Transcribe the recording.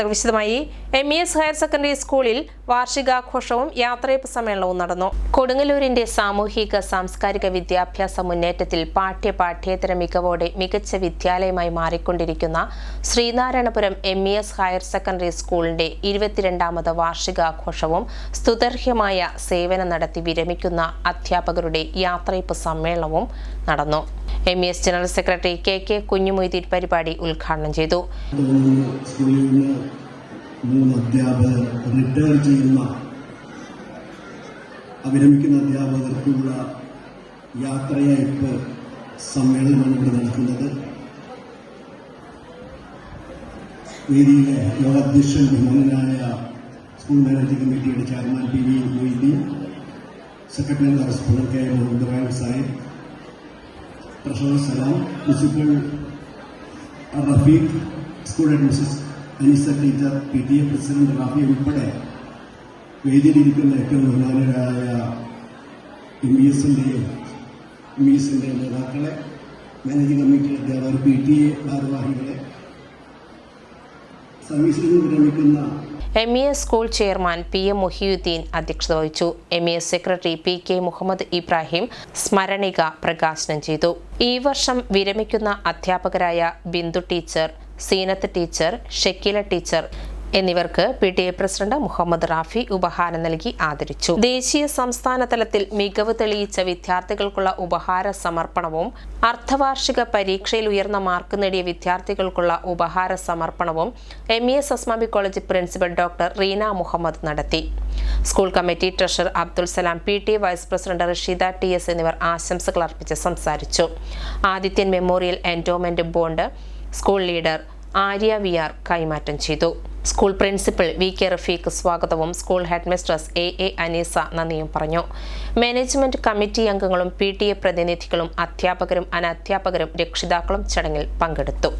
വാർത്തകൾ വിശദമായി. M E S higher secondary സ്കൂളിൽ വാർഷികാഘോഷവും യാത്രയപ്പ് സമ്മേളനവും നടന്നു. കൊടുങ്ങല്ലൂരിന്റെ സാമൂഹിക സാംസ്കാരിക വിദ്യാഭ്യാസ മുന്നേറ്റത്തിൽ പാഠ്യ പാഠ്യേതര മികവോടെ മികച്ച വിദ്യാലയമായി മാറിക്കൊണ്ടിരിക്കുന്ന Sreenarayanapuram M E S higher secondary സ്കൂളിന്റെ ഇരുപത്തിരണ്ടാമത് വാർഷികാഘോഷവും സ്തുതർഹ്യമായ സേവനം നടത്തി വിരമിക്കുന്ന അധ്യാപകരുടെ യാത്രയപ്പ് സമ്മേളനവും നടന്നു. M S general secretary K K Kunjumoideen പരിപാടി ഉദ്ഘാടനം ചെയ്തു. മൂന്ന് അധ്യാപകർ റിട്ടയർ ചെയ്യുന്ന വിരമിക്കുന്ന അധ്യാപകർക്കുള്ള യാത്രയയപ്പ് സമ്മേളനമാണ് ഇവിടെ നടക്കുന്നത്. വേദിയിലെ യോഗാധ്യക്ഷൻ ബഹുമാനായ school managing committee chairman P V Moideen secretary school K Muhammad Rai Sahib treasurer Salam principal Rafeeq school administration Aneesa teacher P T A president Rafi ഉൾപ്പെടെ വേദിയിലിരിക്കുന്ന ഏറ്റവും ബഹുമാനരായ എം ബി എസിന്റെയും എം ബി എസിന്റെ നേതാക്കളെ മാനേജിംഗ് കമ്മിറ്റി അധ്യാപകർ P T A ഭാരവാഹികളെ സർവീസിൽ നിന്ന് വിരമിക്കുന്ന M E S school chairman P M Muhiyuddin അധ്യക്ഷത വഹിച്ചു. M E S secretary P K Muhammad Ibrahim സ്മരണിക പ്രകാശനം ചെയ്തു. ഈ വർഷം വിരമിക്കുന്ന അധ്യാപകരായ Bindu teacher Zeenath teacher Shakeela teacher എന്നിവർക്ക് P T A president Muhammad Rafi ഉപഹാരം നൽകി ആദരിച്ചു. ദേശീയ സംസ്ഥാന തലത്തിൽ മികവ് തെളിയിച്ച വിദ്യാർത്ഥികൾക്കുള്ള ഉപഹാര സമർപ്പണവും അർദ്ധവാർഷിക പരീക്ഷയിൽ ഉയർന്ന മാർക്ക് നേടിയ വിദ്യാർത്ഥികൾക്കുള്ള ഉപഹാര സമർപ്പണവും M E S Asmabi college principal doctor Reena Muhammad നടത്തി. School committee treasurer Abdul Salam P T vice president Rasheeda T S എന്നിവർ ആശംസകൾ അർപ്പിച്ച് സംസാരിച്ചു. Adithyan memorial endowment bond school leader Arya V R കൈമാറ്റം ചെയ്തു. School principal V K Rafeeq സ്വാഗതവും school headmistress A A Aneesa നന്ദിയും പറഞ്ഞു. Management committee അംഗങ്ങളും പി പ്രതിനിധികളും അധ്യാപകരും അനധ്യാപകരും രക്ഷിതാക്കളും ചടങ്ങിൽ പങ്കെടുത്തു.